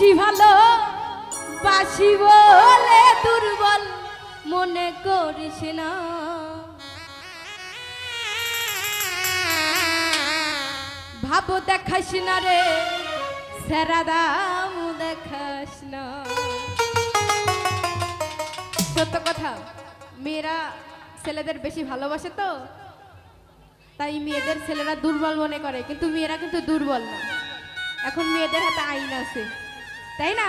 বেশি ভালো, বাসি বলে দুর্বল, মনে করিস না। ভাবো দেখাস না রে, সেরা দাম দেখাস না। সত্য কথা, মেয়েরা ছেলেদের বেশি ভালোবাসে তো, তাই মেয়েদের ছেলেরা দুর্বল মনে করে, কিন্তু মেয়েরা কিন্তু দুর্বল না। এখন মেয়েদের হাতে আইন আছে। তাই না?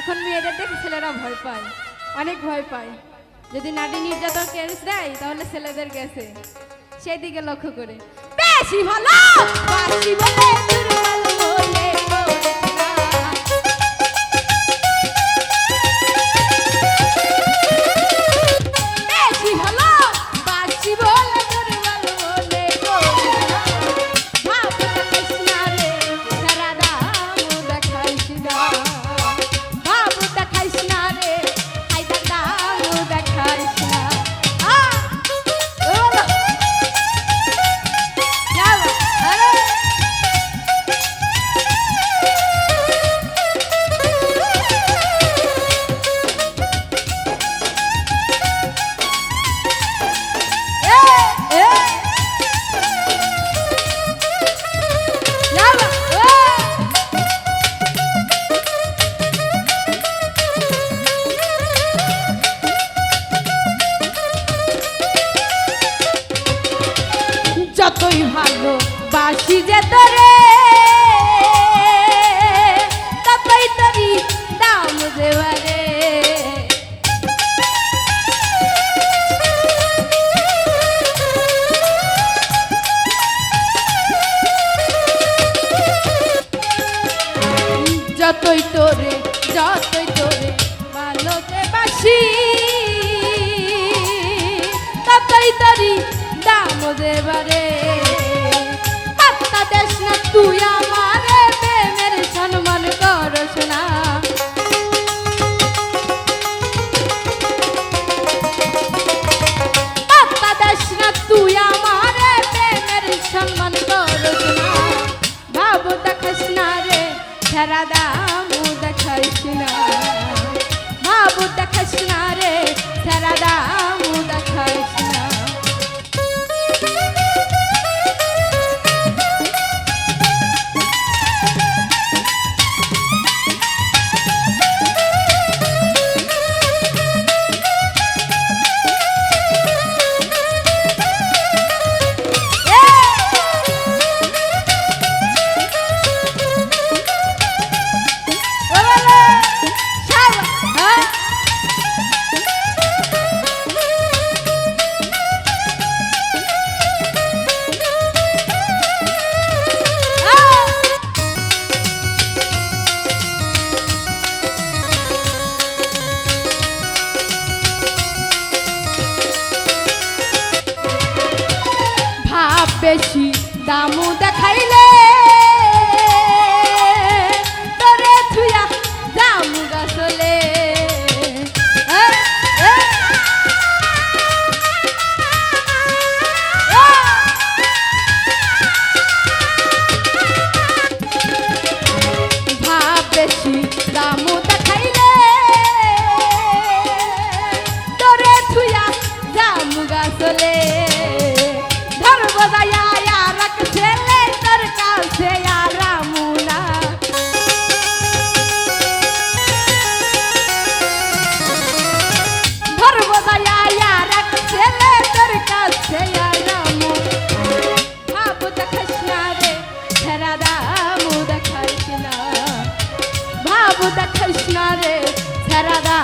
এখন মেয়েদের দেখে ছেলেরা ভয় পায়, অনেক ভয় পায়। যদি নারী নির্যাতন কেস দেয়, তাহলে ছেলেদের গেছে। সেই দিকে লক্ষ্য করে। বেশি ভালো! বাসি যে তোরে। ততই তরি দাম দেবারে যতই তোরে যতই তোরে ভালোতে বাসি ততই তরি দাম দেবারে তুই আমারে বেশি দামু দেখাইলে ভাব দেখাইস না রে ছেড়া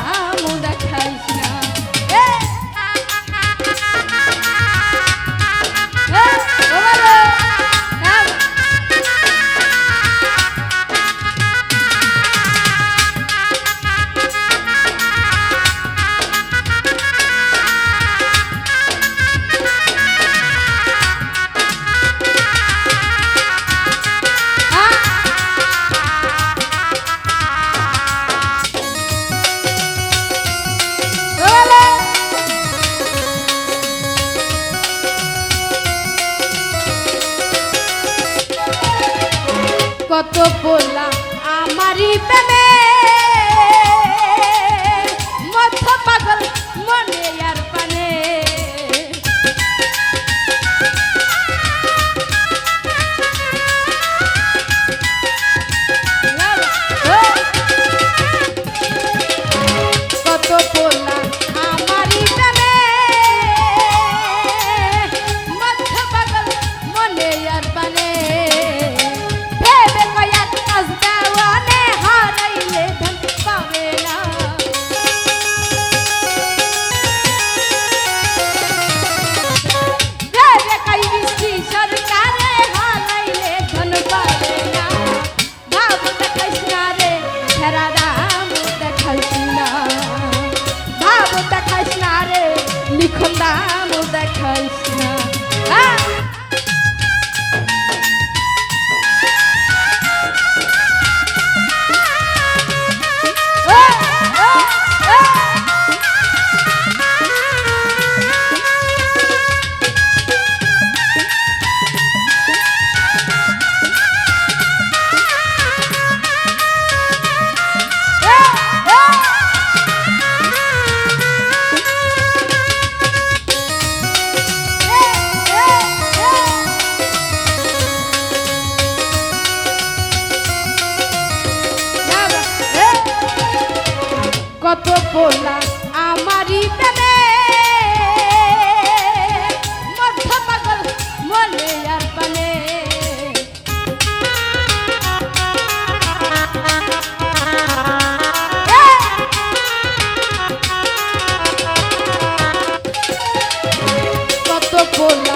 sola.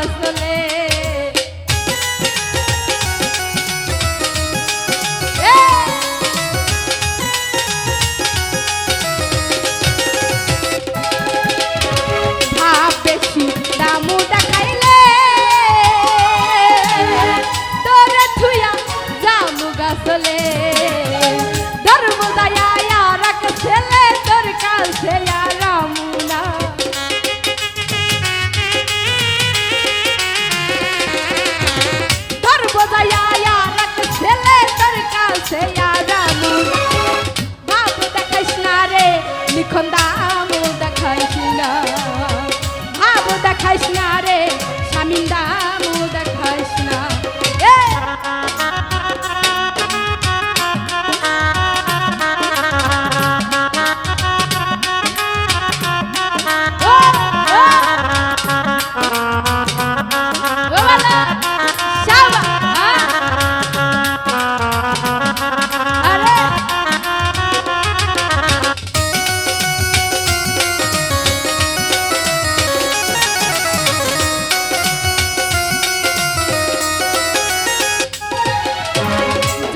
as the.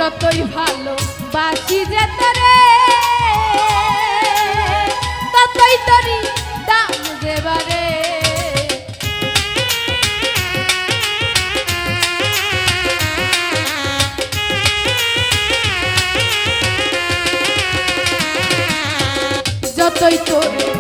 যতই ভালো বাসি যে তরে ততই তরি দাম দেবারে যতই তোরে